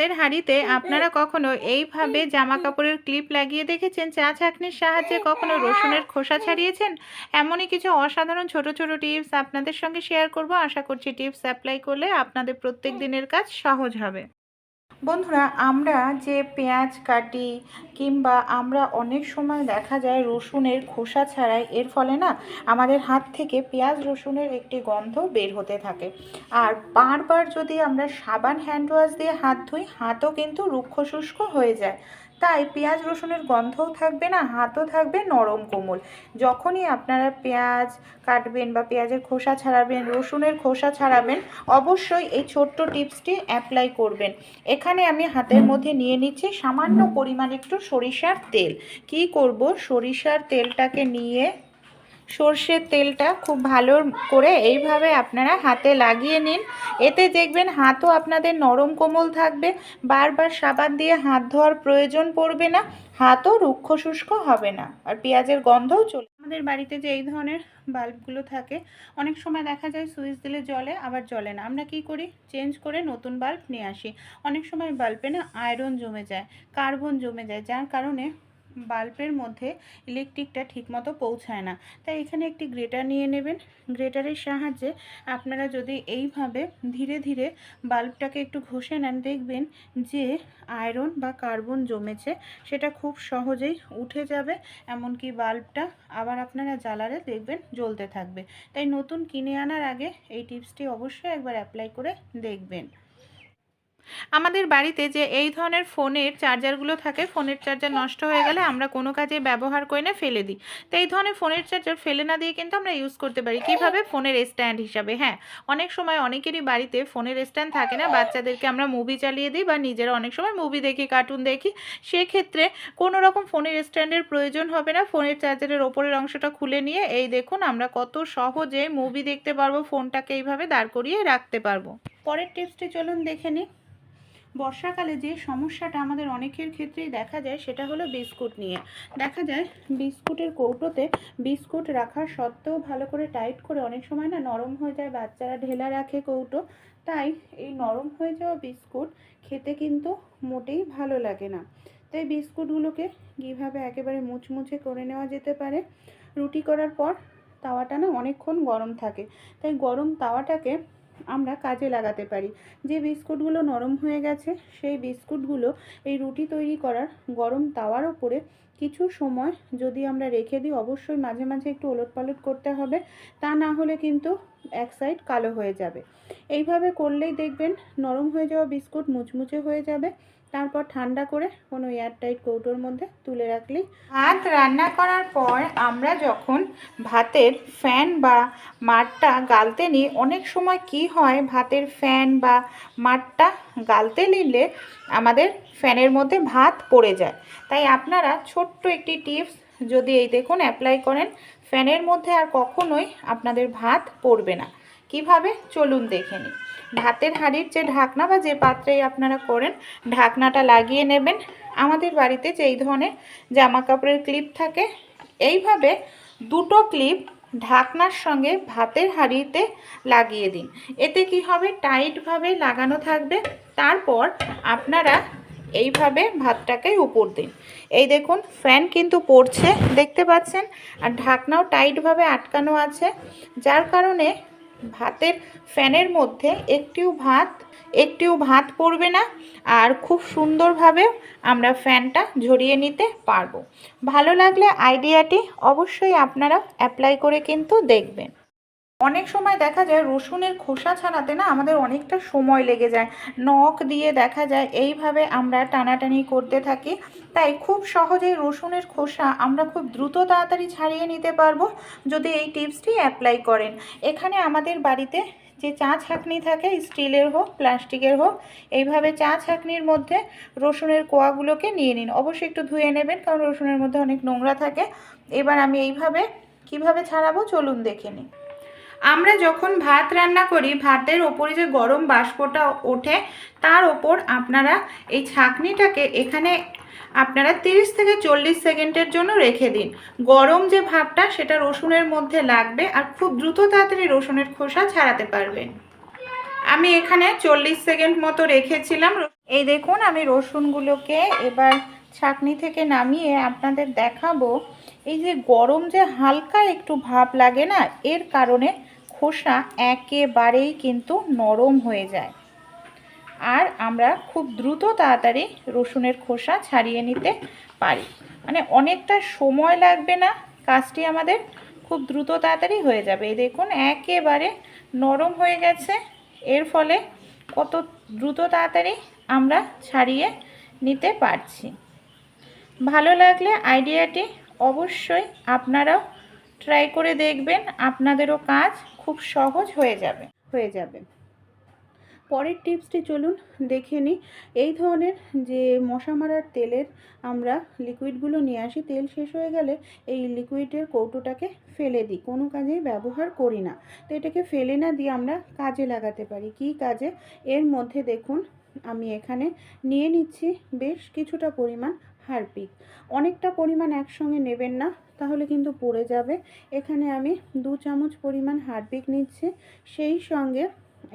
ভাতের হাঁড়িতে আপনারা কখনো এইভাবে জামা কাপড়ের ক্লিপ লাগিয়ে দেখেছেন? চা ছাঁকনির সাহায্যে কখনো রসুনের খোসা ছাড়িয়েছেন? এমনই কিছু অসাধারণ ছোট ছোট টিপস আপনাদের সঙ্গে শেয়ার করব। আশা করছি টিপস অ্যাপ্লাই করলে আপনাদের প্রত্যেক দিনের কাজ সহজ হবে। বন্ধুরা, আমরা যে পেঁয়াজ কাটি কিংবা আমরা অনেক সময় দেখা যায় রসুনের খোসা ছাড়াই, এর ফলে না আমাদের হাত থেকে পেঁয়াজ রসুনের একটি গন্ধ বের হতে থাকে। আর বারবার যদি আমরা সাবান হ্যান্ড ওয়াশ দিয়ে হাত ধুই, হাতও কিন্তু রুক্ষ শুষ্ক হয়ে যায়। তাই পেঁয়াজ রসুনের গন্ধও থাকবে না, হাতও থাকবে নরম কোমল। যখনই আপনারা পেঁয়াজ কাটবেন বা পেঁয়াজের খোসা ছাড়াবেন, রসুনের খোসা ছাড়াবেন, অবশ্যই এই ছোট্ট টিপসটি অ্যাপ্লাই করবেন। এখানে আমি হাতের মধ্যে নিয়ে নিচ্ছি সামান্য পরিমাণ একটু সরিষার তেল। কি করব? সরিষার তেলটাকে নিয়ে সর্ষের তেলটা খুব ভালো করে এইভাবে আপনারা হাতে লাগিয়ে নিন। এতে দেখবেন হাতও আপনাদের নরম কোমল থাকবে। বারবার সাবান দিয়ে হাত ধোয়ার প্রয়োজন পড়বে না। হাতও রুক্ষ শুষ্ক হবে না। আর পেঁয়াজের গন্ধও চলে। আমাদের বাড়িতে যে এই ধরনের বাল্বগুলো থাকে, অনেক সময় দেখা যায় সুইচ দিলে জলে আবার জলে না। আমরা কি করি? চেঞ্জ করে নতুন বাল্ব নিয়ে আসি। অনেক সময় বাল্বে না আয়রন জমে যায়, কার্বন জমে যায়, যার কারণে বাল্বের মধ্যে ইলেকট্রিকটা ঠিকমতো পৌঁছায় না। তাই এখানে একটি গ্রেটার নিয়ে নেবেন। গ্রেটারের সাহায্যে আপনারা যদি এইভাবে ধীরে ধীরে বাল্বটাকে একটু ঘষে নেন, দেখবেন যে আয়রন বা কার্বন জমেছে। সেটা খুব সহজেই উঠে যাবে, এমনকি বাল্বটা আবার আপনারা জ্বালালে দেখবেন জ্বলতে থাকবে। তাই নতুন কিনে আনার আগে এই টিপসটি অবশ্যই একবার অ্যাপ্লাই করে দেখবেন। আমাদের বাড়িতে যে এই ধরনের ফোনের চার্জারগুলো থাকে, ফোনের চার্জার নষ্ট হয়ে গেলে আমরা কোনো কাজে ব্যবহার করে না ফেলে দিই। তো এই ধরনের ফোনের চার্জার ফেলে না দিয়ে কিন্তু আমরা ইউজ করতে পারি। কীভাবে? ফোনের স্ট্যান্ড হিসাবে হ্যাঁ। অনেক সময় অনেকেরই বাড়িতে ফোনের স্ট্যান্ড থাকে না, বাচ্চাদেরকে আমরা মুভি চালিয়ে দিই বা নিজেরা অনেক সময় মুভি দেখি কার্টুন দেখি। সেক্ষেত্রে কোনো রকম ফোনের স্ট্যান্ডের প্রয়োজন হবে না। ফোনের চার্জারের ওপরের অংশটা খুলে নিয়ে এই দেখুন আমরা কত সহজে মুভি দেখতে পারব, ফোনটাকে এইভাবে দাঁড় করিয়ে রাখতে পারব। পরের টিপসটি চলুন দেখে নিই। বর্ষাকালে যে সমস্যাটা আমাদের অনেকের ক্ষেত্রেই দেখা যায় সেটা হলো বিস্কুট নিয়ে। দেখা যায় বিস্কুটের কৌটোতে বিস্কুট রাখার সত্ত্বেও ভালো করে টাইট করে অনেক সময় না নরম হয়ে যায়, বাচ্চারা ঢেলা রাখে কৌটো। তাই এই নরম হয়ে যাওয়া বিস্কুট খেতে কিন্তু মোটেই ভালো লাগে না। তাই বিস্কুটগুলোকে কীভাবে একেবারে মুচমুচে করে নেওয়া যেতে পারে? রুটি করার পর তাওয়াটা না অনেকক্ষণ গরম থাকে। তাই গরম তাওয়াটাকে আমরা কাজে লাগাতে পারি। যে বিস্কুটগুলো নরম হয়ে গেছে, সেই বিস্কুটগুলো এই রুটি তৈরি করার গরম তাওয়ার ওপরে কিছু সময় যদি আমরা রেখে দিই, অবশ্যই মাঝে মাঝে একটু ওলট পালট করতে হবে, তা না হলে কিন্তু এক সাইড কালো হয়ে যাবে। এইভাবে করলেই দেখবেন নরম হয়ে যাওয়া বিস্কুট মুচমুচে হয়ে যাবে তারপর ঠান্ডা করে কোনো এয়ারটাইট কৌটোর মধ্যে তুলে রাখলেই ভাত রান্না করার পর আমরা যখন ভাতের ফ্যান বা মাঠটা গালতে নিই, অনেক সময় কি হয়, ভাতের ফ্যান বা মাঠটা গালতে নিলে আমাদের ফ্যানের মধ্যে ভাত পড়ে যায়। তাই আপনারা ছোট্ট একটি টিপস যদি এই দেখুন অ্যাপ্লাই করেন, ফ্যানের মধ্যে আর কখনোই আপনাদের ভাত পড়বে না। কীভাবে? চলুন দেখে নিই। ভাতের হাঁড়ির যে ঢাকনা বা যে পাত্রেই আপনারা করেন, ঢাকনাটা লাগিয়ে নেবেন। আমাদের বাড়িতে যে এই ধরনের জামা কাপড়ের ক্লিপ থাকে, এইভাবে দুটো ক্লিপ ঢাকনার সঙ্গে ভাতের হাঁড়িতে লাগিয়ে দিন। এতে কি হবে? টাইটভাবে লাগানো থাকবে। তারপর আপনারা এইভাবে ভাতটাকে উপর দিন। এই দেখুন, ফ্যান কিন্তু পড়ছে, দেখতে পাচ্ছেন? আর ঢাকনাও টাইটভাবে আটকানো আছে, যার কারণে ভাতের ফ্যানের মধ্যে একটিও ভাত একটিও ভাত পড়বে না। আর খুব সুন্দরভাবে আমরা ফ্যানটা ঝরিয়ে নিতে পারব। ভালো লাগলে আইডিয়াটি অবশ্যই আপনারা অ্যাপ্লাই করে কিন্তু দেখবেন। অনেক সময় দেখা যায় রসুনের খোসা ছাড়াতে না আমাদের অনেকটা সময় লেগে যায়। নখ দিয়ে দেখা যায় এইভাবে আমরা টানাটানি করতে থাকি। তাই খুব সহজেই রসুনের খোসা আমরা খুব দ্রুত তাড়াতাড়ি ছাড়িয়ে নিতে পারব। যদি এই টিপসটি অ্যাপ্লাই করেন। এখানে আমাদের বাড়িতে যে চা ছাঁকনি থাকে, স্টিলের হোক, প্লাস্টিকের হোক, এইভাবে চা ছাঁকনির মধ্যে রসুনের কোয়াগুলোকে নিয়ে নিন। অবশ্যই একটু ধুয়ে নেবেন, কারণ রসুনের মধ্যে অনেক নোংরা থাকে। এবার আমি এইভাবে কীভাবে ছাড়াবো চলুন দেখে নিই। আমরা যখন ভাত রান্না করি, ভাতের ওপরে যে গরম বাষ্পটা ওঠে, তার ওপর আপনারা এই ছাঁকনিটাকে এখানে আপনারা 30 থেকে চল্লিশ সেকেন্ডের জন্য রেখে দিন। গরম যে ভাবটা, সেটা রসুনের মধ্যে লাগবে আর খুব দ্রুত তাড়াতাড়ি রসুনের খোসা ছাড়াতে পারবেন। আমি এখানে চল্লিশ সেকেন্ড মতো রেখেছিলাম। এই দেখুন, আমি রসুনগুলোকে এবার ছাকনি থেকে নামিয়ে আপনাদের দেখাবো। এই যে গরম যে হালকা একটু ভাব লাগে না, এর কারণে খোসা একেবারেই কিন্তু নরম হয়ে যায়। আর আমরা খুব দ্রুত তাড়াতাড়ি রসুনের খোসা ছাড়িয়ে নিতে পারি। মানে অনেকটা সময় লাগবে না, কাজটি আমাদের খুব দ্রুত তাড়াতাড়ি হয়ে যাবে। এই দেখুন, একেবারে নরম হয়ে গেছে। এর ফলে কত দ্রুত তাড়াতাড়ি আমরা ছাড়িয়ে নিতে পারছি। ভালো লাগলে আইডিয়াটি অবশ্যই আপনারাও ট্রাই করে দেখবেন। আপনাদেরও কাজ খুব সহজ হয়ে যাবে হয়ে যাবে। পরের টিপসটি চলুন দেখে নিই। এই ধরনের যে মশা মারার তেলের আমরা লিকুইডগুলো নিয়ে আসি, তেল শেষ হয়ে গেলে এই লিকুইডের কৌটোটাকে ফেলে দিই। কোনো কাজেই ব্যবহার করি না। তো এটাকে ফেলে না দিয়ে আমরা কাজে লাগাতে পারি। কি কাজে? এর মধ্যে দেখুন, আমি এখানে নিয়ে নিচ্ছি বেশ কিছুটা পরিমাণ হারপিক। অনেকটা পরিমাণ একসঙ্গে নেবেন না, তাহলে কিন্তু পড়ে যাবে। এখানে আমি দু চামচ পরিমাণ হারপিক নিচ্ছি, সেই সঙ্গে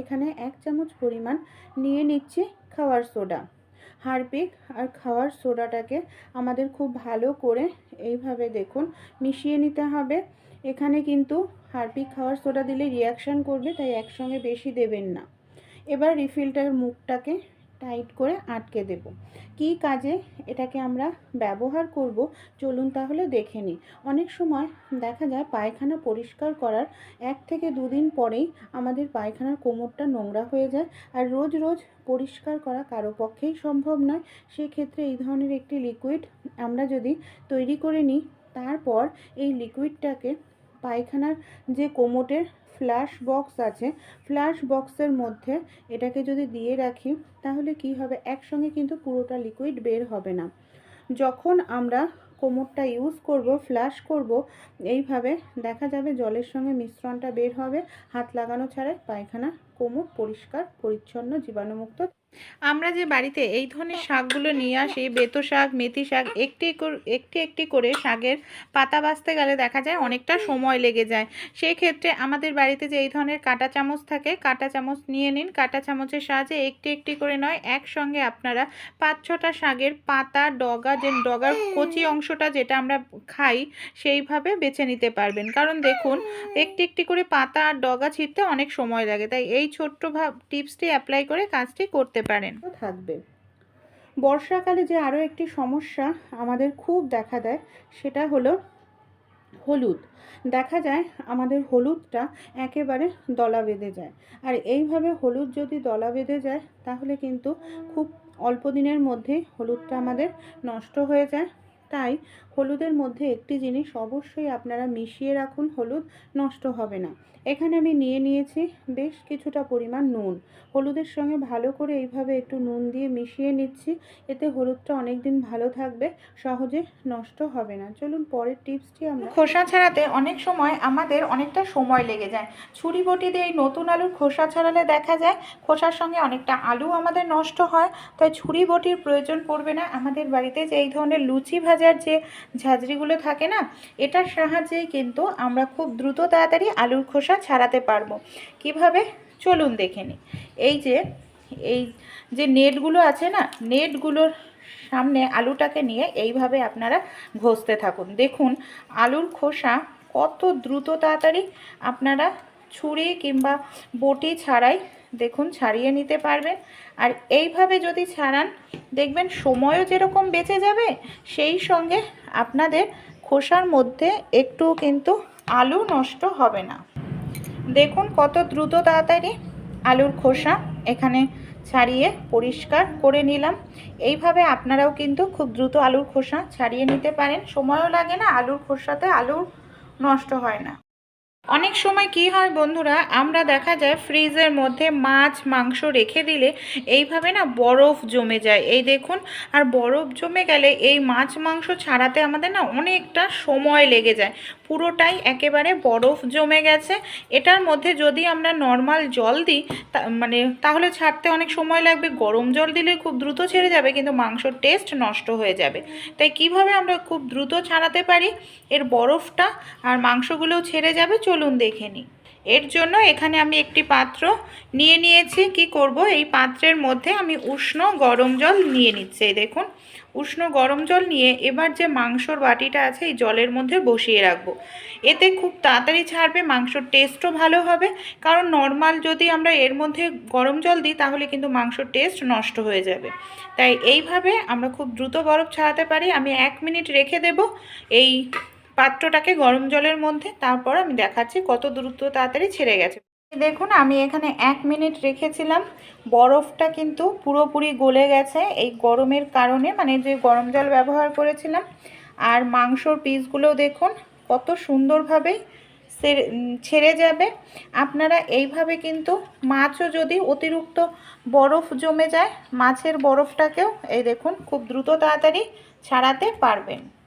এখানে এক চামচ পরিমাণ নিয়ে নিচ্ছি খাওয়ার সোডা। হারপিক আর খাওয়ার সোডাটাকে আমাদের খুব ভালো করে এইভাবে দেখুন, মিশিয়ে নিতে হবে। এখানে কিন্তু হারপিক খাওয়ার সোডা দিলে রিয়াকশান করবে, তাই একসঙ্গে বেশি দেবেন না। এবার রিফিলটার মুখটাকে টাইট করে আটকে দেব। কী কাজে এটাকে আমরা ব্যবহার করব? চলুন তাহলে দেখে নিই। অনেক সময় দেখা যায় পায়খানা পরিষ্কার করার এক থেকে দুদিন পরেই আমাদের পায়খানার কোমরটা নোংরা হয়ে যায় আর রোজ রোজ পরিষ্কার করা কারও পক্ষেই সম্ভব নয়। সেক্ষেত্রে এই ধরনের একটি লিকুইড আমরা যদি তৈরি করে নিই, তারপর এই লিকুইডটাকে পায়খানার যে কোমোটের ফ্ল্যাশ বক্স আছে। ফ্ল্যাশ বক্সের মধ্যে এটাকে যদি দিয়ে রাখি, তাহলে কি হবে? একসঙ্গে কিন্তু পুরোটা লিকুইড বের হবে না। যখন আমরা কোমরটা ইউজ করব ফ্ল্যাশ করব, এইভাবে দেখা যাবে জলের সঙ্গে মিশ্রণটা বের হবে। হাত লাগানো ছাড়া পায়খানা কোমর পরিষ্কার পরিচ্ছন্ন জীবাণুমুক্ত। আমরা যে বাড়িতে এই ধরনের শাকগুলো নিয়ে আসি বেতো শাক মেথি শাক একটি একটি একটি করে শাকের পাতা বাছতে গেলে দেখা যায় অনেকটা সময় লেগে যায়। সেই ক্ষেত্রে আমাদের বাড়িতে যে এই ধরনের কাঁটা চামচ থাকে কাঁটা চামচ নিয়ে নিন। কাঁটা চামচের সাহায্যে একটি একটি করে নয় একসঙ্গে আপনারা পাঁচ ছটা শাকের পাতা ডগা যে ডগার কচি অংশটা যেটা আমরা খাই সেইভাবে বেছে নিতে পারবেন। কারণ দেখুন একটি একটি করে পাতা আর ডগা ছিঁড়তে অনেক সময় লাগে। তাই এই ছোট্ট ভাব, টিপসটি অ্যাপ্লাই করে কাজটি করতে পারেন। থাকবে। বর্ষাকালে যে আরও একটি সমস্যা আমাদের খুব দেখা দেয়, সেটা হলো হলুদ। দেখা যায় আমাদের হলুদটা একেবারে দলা বেঁধে যায়। আর এইভাবে হলুদ যদি দলা বেঁধে যায়, তাহলে কিন্তু খুব অল্প দিনের মধ্যেই হলুদটা আমাদের নষ্ট হয়ে যায়। তাই হলুদের মধ্যে একটি জিনিস অবশ্যই আপনারা মিশিয়ে রাখুন, হলুদ নষ্ট হবে না। এখানে আমি নিয়ে নিয়েছি বেশ কিছুটা পরিমাণ নুন। হলুদের সঙ্গে ভালো করে এইভাবে একটু নুন দিয়ে মিশিয়ে নিচ্ছি, এতে হলুদটা অনেক দিন ভালো থাকবে, সহজে নষ্ট হবে না। চলুন পরের টিপসটি আমরা খোসা ছাড়াতে অনেক সময় আমাদের অনেকটা সময় লেগে যায়। ছুরি বটি দিয়ে এই নতুন আলুর খোসা ছাড়ালে দেখা যায় খোসার সঙ্গে অনেকটা আলু আমাদের নষ্ট হয়। তাই ছুরি বটির প্রয়োজন পড়বে না। আমাদের বাড়িতে যে এই ধরনের লুচি ভাজার যে ঝাঁঝরিগুলো থাকে না, এটার সাহায্যে কিন্তু আমরা খুব দ্রুত তাড়াতাড়ি আলুর খোসা ছাড়াতে পারব। কীভাবে? চলুন দেখে নিই এই যে এই যে নেটগুলো আছে না, নেটগুলোর সামনে আলুটাকে নিয়ে এইভাবে আপনারা ঘষতে থাকুন। দেখুন, আলুর খোসা কত দ্রুত তাড়াতাড়ি আপনারা ছুরি কিংবা বটি ছাড়াই, দেখুন, ছাড়িয়ে নিতে পারবেন। আর এইভাবে যদি ছাড়ান, দেখবেন সময়ও যেরকম বেঁচে যাবে, সেই সঙ্গে আপনাদের খোসার মধ্যে একটু কিন্তু আলু নষ্ট হবে না। দেখুন কত দ্রুত তাড়াতাড়ি আলুর খোসা এখানে ছাড়িয়ে পরিষ্কার করে নিলাম। এইভাবে আপনারাও কিন্তু খুব দ্রুত আলুর খোসা ছাড়িয়ে নিতে পারেন। সময়ও লাগে না, আলুর খোসাতে আলু নষ্ট হয় না। অনেক সময় কি হয় বন্ধুরা, আমরা দেখা যায় ফ্রিজের মধ্যে মাছ, মাংস রেখে দিলে এইভাবে না বরফ জমে যায়। এই দেখুন, আর বরফ জমে গেলে এই মাছ, মাংস ছাড়াতে আমাদের না অনেকটা সময় লেগে যায়। পুরোটাই একেবারে বরফ জমে গেছে। এটার মধ্যে যদি আমরা নর্মাল জল দিই মানে তাহলে ছাড়তে অনেক সময় লাগবে। গরম জল দিলে খুব দ্রুত ছেড়ে যাবে, কিন্তু মাংসর টেস্ট নষ্ট হয়ে যাবে। তাই কীভাবে আমরা খুব দ্রুত ছাড়াতে পারি? এর বরফটা আর মাংসগুলোও ছেড়ে যাবে চলুন দেখে নিই। এর জন্য এখানে আমি একটি পাত্র নিয়ে নিয়েছি। কি করব? এই পাত্রের মধ্যে আমি উষ্ণ গরম জল নিয়ে নিচ্ছি। দেখুন, উষ্ণ গরম জল নিয়ে এবার যে মাংসর বাটিটা আছে, এই জলের মধ্যে বসিয়ে রাখব। এতে খুব তাড়াতাড়ি ছাড়বে, মাংসর টেস্টও ভালো হবে। কারণ নর্মাল যদি আমরা এর মধ্যে গরম জল দিই, তাহলে কিন্তু মাংসর টেস্ট নষ্ট হয়ে যাবে। তাই এইভাবে আমরা খুব দ্রুত বরফ ছাড়াতে পারি। আমি এক মিনিট রেখে দেব। এই পাত্রটাকে গরম জলের মধ্যে, তারপর আমি দেখাচ্ছি কত দ্রুত তাড়াতাড়ি ছেড়ে গেছে। দেখুন, আমি এখানে এক মিনিট রেখেছিলাম। বরফটা কিন্তু পুরোপুরি গলে গেছে এই গরমের কারণে মানে যে গরম জল ব্যবহার করেছিলাম। আর মাংসর পিসগুলোও দেখুন, কত সুন্দরভাবে সেরে- ছেড়ে যাবে। আপনারা এইভাবে কিন্তু মাছও যদি অতিরিক্ত বরফ জমে যায়, মাছের বরফটাকেও এই দেখুন, খুব দ্রুত তাড়াতাড়ি ছাড়াতে পারবেন।